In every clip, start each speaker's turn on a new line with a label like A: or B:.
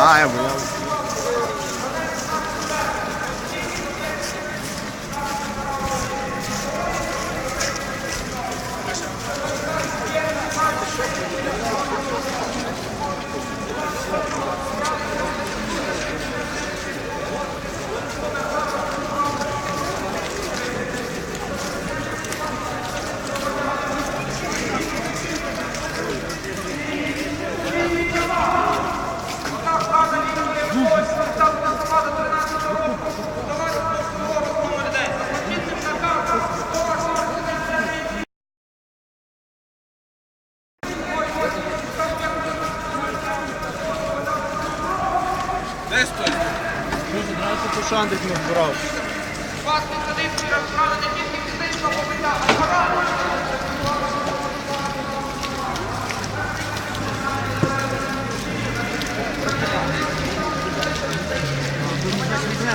A: Знаємо. я- Дуже пошандик не збирав.
B: Вас не підсадити розправи не тільки фізично побиття, а й морально. Він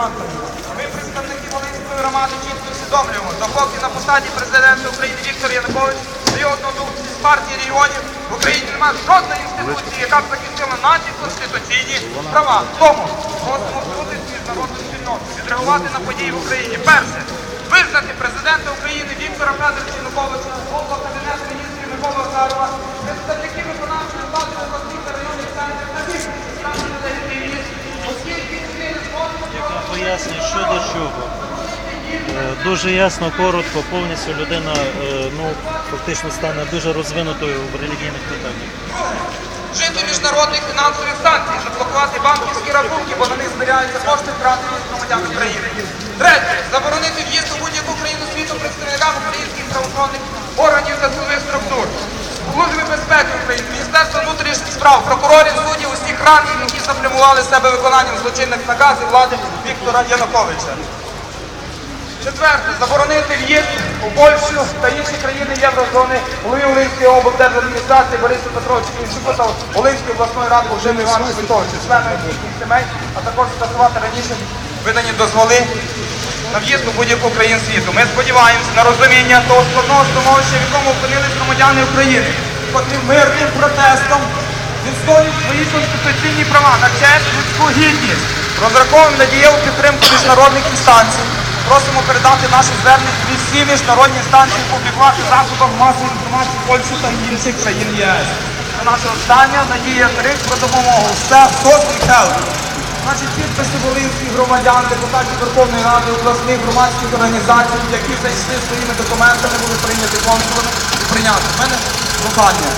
B: Ми, представники Волинської громади, чітко усвідомлюємо, допоки на посаді президента України Віктор Янукович та однодумці з партії регіонів в Україні немає жодної інституції, яка б захистила наші конституційні права. Тому просимо звернутися з міжнародною спільнотою, відреагувати на події в Україні. Перше, визнати президента України Віктора Федоровича Януковича, голова Кабінету міністрів Микола Азарова, представники виконавчої влади обласних та районних центрів та більшості справді легітимність, оскільки вони не зможуть
C: яка пояснює, що до чого. Е, Дуже ясно, коротко, повністю людина е, ну, фактично стане дуже розвинутою в релігійних питаннях.
B: вжити міжнародних фінансових санкцій, заблокувати банківські рахунки, бо на них зберігаються кошти від громадян України. Третє. Заборонити в'їзд у будь-яку країну світу представникам українських правоохоронних органів та силових структур. Служби безпеки України, Міністерство внутрішніх справ, прокурорів, суддів, усіх рангів, які запрямували себе виконанням злочинних наказів влади Віктора Януковича. Четверте, заборонити в'їзд у Польщу та інші країни Єврозони, голові Волинської облдержадміністрації Борису Петровичу Кінчуку та Волинської обласної ради Володимиру Івановичу Петровичу, членів їхніх сімей, а також скасувати раніше видані дозволи на в'їзд у будь-яку країну світу. Ми сподіваємося на розуміння того складного становища, в якому опинились громадяни України, котрі мирним протестом відстоюють свої конституційні права на честь, людську гідність. Розраховуємо на дієву підтримку міжнародних інстанцій. Просимо передати наші звернення від всі міжнародні інстанції публікувати в масової інформації Польщі та інших країн ЄС. Це наша остання надія крик про допомогу. Все, Social Значить, підписи волинських громадян, депутатів Верховної Ради, обласних громадських організацій, які зайшли своїми документами, були прийняті консулами і прийняти. У мене прохання.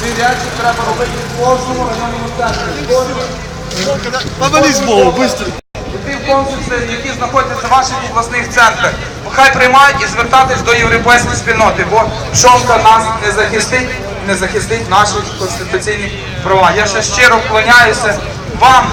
B: Ці речі треба робити в кожному районному центрі.
A: Повались Богу, быстро.
B: Ті консульси, які знаходяться в ваших обласних центрах, хай приймають і звертатись до європейської спільноти, бо пшонка нас не захистить, не захистить наші конституційні права. Я ще щиро вклоняюся вам,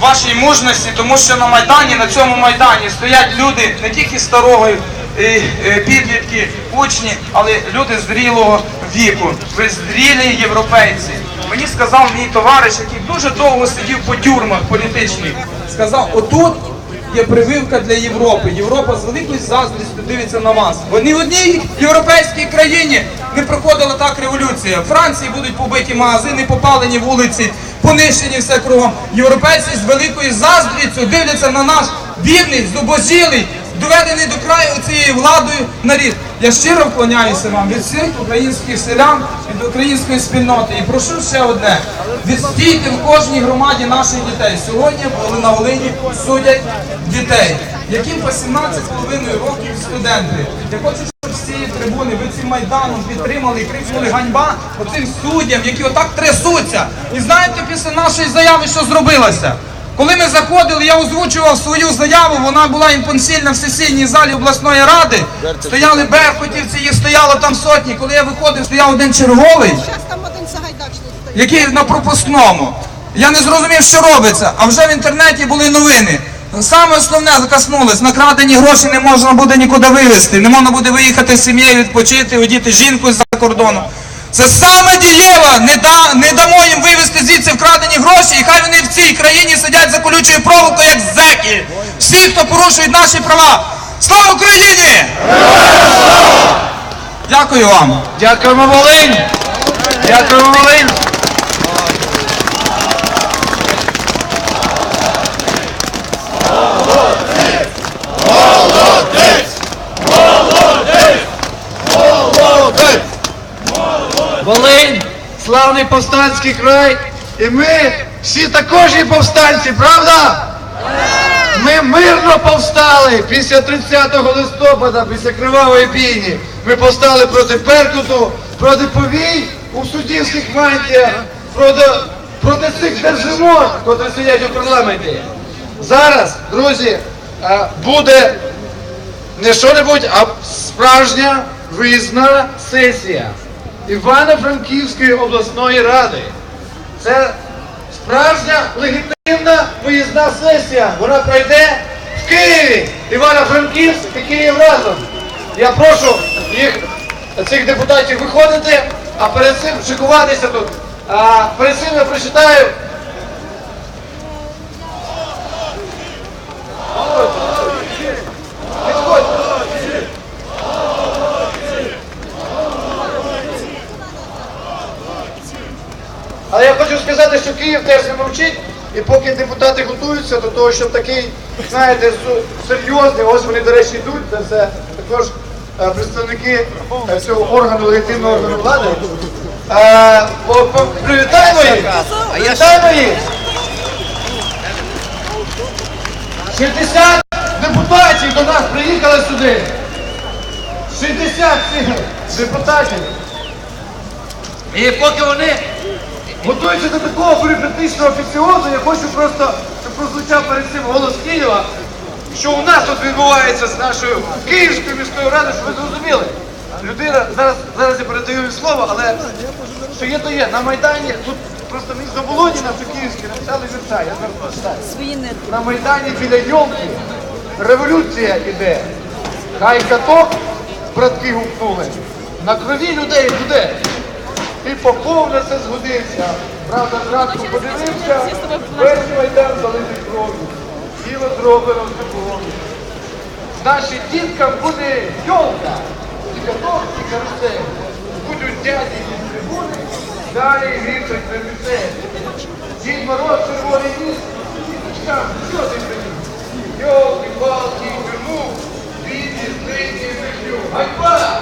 B: вашій мужності, тому що на Майдані, на цьому Майдані стоять люди не тільки старого е, е, підлітки, учні, але люди зрілого віку. Ви зрілі європейці. Мені сказав мій товариш, який дуже довго сидів по тюрмах політичних, сказав, отут є прививка для Європи. Європа з великою заздрістю дивиться на вас. Бо ні в одній європейській країні не проходила так революція. В Франції будуть побиті магазини, попалені вулиці, понищені все кругом. Європейці з великою заздрістю дивляться на наш бідний, зубожілий, доведений до краю цією владою нарід. Я щиро вклоняюся вам від всіх українських селян, від української спільноти. І прошу ще одне: відстійте в кожній громаді наших дітей. Сьогодні були на Волині судять дітей, яким по 17,5 років студенти. Я хочу, майданом підтримали і крикнули ганьба оцим суддям, які отак трясуться. І знаєте, після нашої заяви, що зробилося? Коли ми заходили, я озвучував свою заяву, вона була імпонсільна в сесійній залі обласної ради. Стояли беркутівці, їх стояло там сотні. Коли я виходив, стояв один черговий, який на пропускному. Я не зрозумів, що робиться. А вже в інтернеті були новини. Саме основне закоснулось, накрадені гроші не можна буде нікуди вивезти, не можна буде виїхати з сім'єю відпочити, одіти жінку з-за кордону. Це саме дієво, не, да, не дамо їм вивезти звідси вкрадені гроші, і хай вони в цій країні сидять за колючою проволокою, як зеки. Всі, хто порушують наші права. Слава Україні! Дякую вам.
A: Дякуємо, Волинь! Дякуємо! Волинь, славний повстанський край, і ми всі також є повстанці, правда? Ми мирно повстали після 30 листопада, після кривавої бійні. Ми повстали проти Беркуту, проти повій у суддівських мантіях, проти, проти цих держимот, котрі сидять у парламенті. Зараз, друзі, е, буде не що-небудь, а справжня виїзна сесія Івано-Франківської обласної ради. Це справжня легітимна виїзна сесія. Вона пройде в Києві. Івано-Франківськ і Київ разом. Я прошу їх, цих депутатів, виходити, а перед цим шикуватися тут. А перед цим я прочитаю. Але я хочу сказати, що Київ теж не мовчить, і поки депутати готуються до того, щоб такий, знаєте, серйозний, ось вони, до речі, йдуть, це все також е, представники е, цього органу, легітимного органу влади. Е, Привітаємо їх! Привітаємо їх! 60 депутатів до нас приїхали сюди! 60 депутатів! І поки вони готуються до такого бюрократичного офіціозу, я хочу просто, щоб прозвучав перед цим голос Києва, що у нас тут відбувається з нашою Київською міською радою, щоб ви зрозуміли. Людина, зараз, зараз я передаю їй слово, але що є, то є. На Майдані, тут просто мій заболоні наші київські написали вірша, я зараз.
B: На Майдані біля Йолки революція іде. Хай каток братки гукнули. На крові людей буде. І поповне це згодився. Правда, зранку подивився, весь майдан залитий кров'ю. Тіло зроблено з любов'ю. Нашим діткам буде йолка. І каток, і карусель. Будуть дяді і трибуни, далі грішать на місцеві. Дід Мороз червоний ніс, діточкам, що ти приніс? Йолки, палки, тюрму, бідні, стрині, вишню. Ганьба!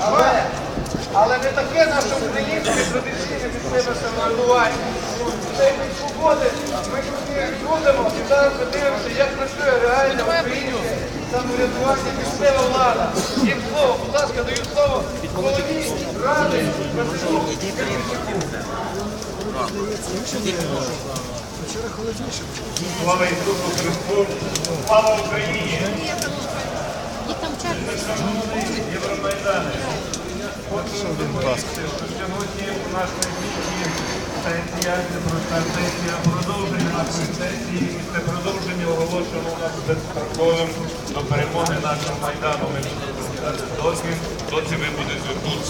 B: Але, але не таке наше українське традиційне місцеве самоврядування. Цей день свободи ми тут будемо і зараз працює реальне українське самоврядування, місцева влада. Їм слово, будь ласка, даю слово голові ради Василю.
D: Слава Ісусу Христу! Слава Україні! Євромайдани! Хочу доповісти, що сьогодні у нашій місті сесія, це проста сесія, продовження нашої сесії, це продовження оголошено у нас безстроковим до перемоги нашого Майдану. Ми доки, доці ви будете тут.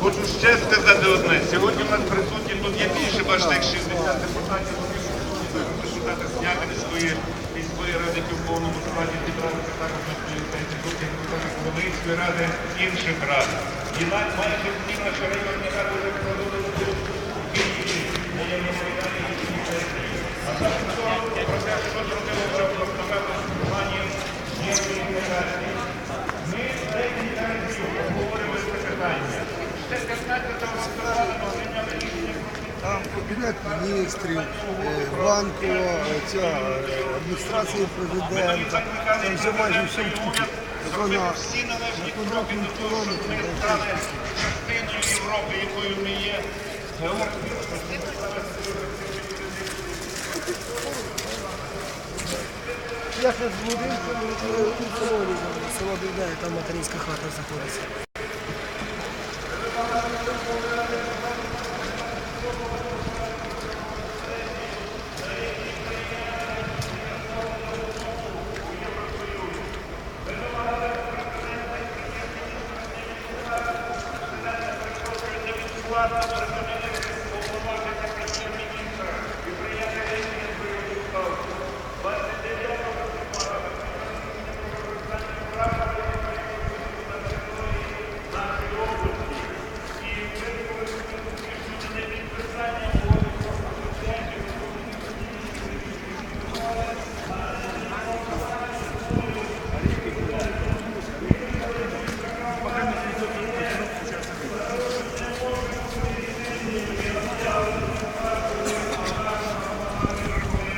D: Хочу ще сказати одне. Сьогодні у нас присутні тут є більше, бачите, 60 депутатів. Вони депутати з Ягодської міської ради, в повному складі зібралися також на сесії. Депутати Волинської ради, інших рад. І майже всі наші районні ради вже проводили
E: кабінет міністрів, е, банкова, е, ця е, адміністрація президента, там вже майже
D: кроки до того, щоб ми стали частиною Європи, якою ми є.
E: Я ще з будинку село, село Бівдає, там материнська хата знаходиться.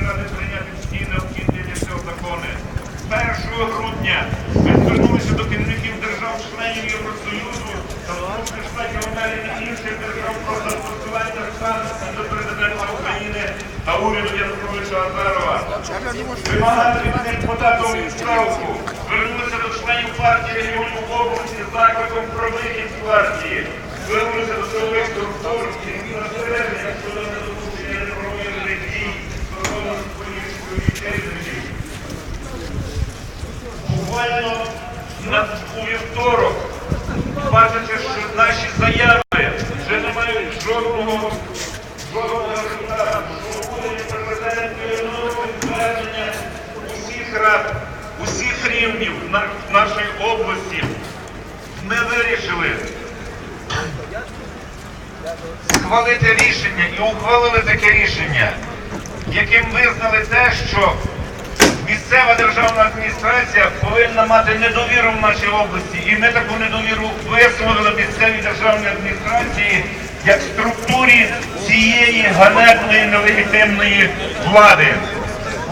D: Ради прийняти всі необхідні для цього закони. З 1 грудня ми звернулися до керівників держав-членів Євросоюзу та Сполучених Штатів Америки і інших держав про застосування санкцій до президента України та уряду Януковича Азарова. Вимагати від них подати відставку. Звернулися до членів партії регіонів області з закликом про вихід з партії. Звернулися до силових структур і застереження щодо недопущення неправомірних дій стосовно політичної діяльності. Буквально у вівторок, бачачи, що наші заяви жодного жодного результату, що буде президентською нормою звернення усіх рад, усіх рівнів на- нашої області, ми вирішили схвалити рішення і ухвалили таке рішення, яким визнали те, що місцева державна адміністрація повинна мати недовіру в нашій області. І ми таку недовіру висловили місцевій державній адміністрації як структурі цієї ганебної нелегітимної влади.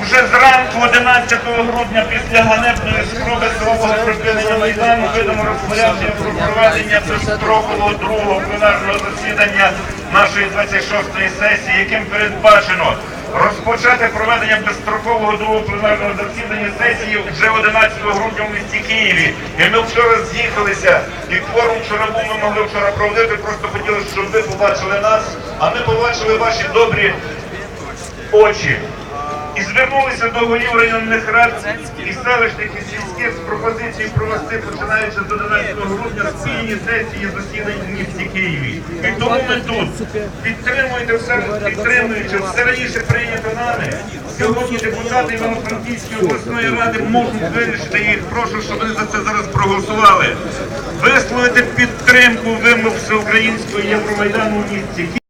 D: Уже зранку 11 грудня після ганебної спроби свого припинення Майдану видано розпорядження про проведення безстрокового другого пленарного засідання нашої 26-ї сесії, яким передбачено розпочати проведення безстрокового другого пленарного засідання сесії вже 11 грудня в місті Києві. І ми вчора з'їхалися, і форум вчора був, ми могли вчора проводити, просто хотіли, щоб ви побачили нас, а ми побачили ваші добрі очі звернулися до голів районних рад і селищних і сільських з пропозицією провести, починаючи з 11 грудня, спільні сесії засідань в місті Києві. І тому ми тут підтримуєте все, підтримуючи все раніше прийнято нами. Сьогодні депутати Івано-Франківської обласної ради можуть вирішити їх. Прошу, щоб вони за це зараз проголосували. Висловити підтримку вимог всеукраїнського Євромайдану в місті.